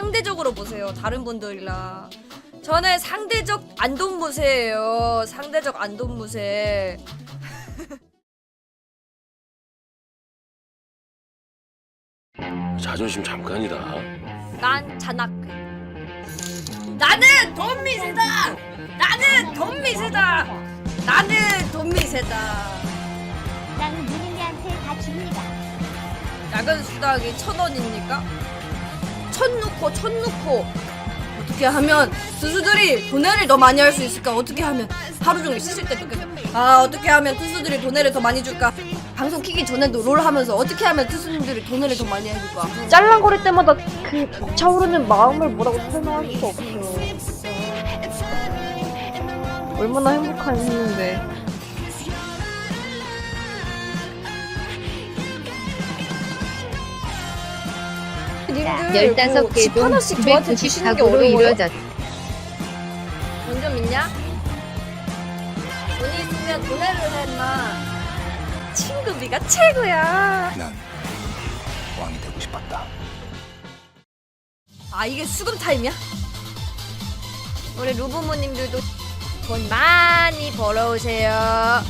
상대적으로 보세요. 다른 분들이랑. 저는 상대적 안돈무세예요. 상대적 안돈무세. 자존심 잠깐이다. 난 잔악회. 나는 돈미세다. 나는 돈미세다. 나는 돈미세다. 나는 누님이한테 다 줍니다. 야근 수당이 천 원입니까? 천 넣고 천 넣고 어떻게 하면 투수들이 도내를 더 많이 할 수 있을까? 어떻게 하면 하루 종일 씻을 때도 계속 아 어떻게 하면 투수들이 도내를 더 많이 줄까? 방송 키기 전에도 롤 하면서 어떻게 하면 투수님들이 도내를 더 많이 해줄까? 짤랑거릴 때마다 그 벅차오르는 마음을 뭐라고 설명할 수가 없어요. 얼마나 행복한 일인데. 님들 15개도 집 하나씩 저한테 주시는 게 994고로 어려워요? 이루어졌다. 돈좀 있냐? 돈이 있으면 도내를 했나? 친구비가 최고야. 난 왕이 되고 싶었다. 아 이게 수금 타임이야? 우리 루부모님들도 돈 많이 벌어오세요.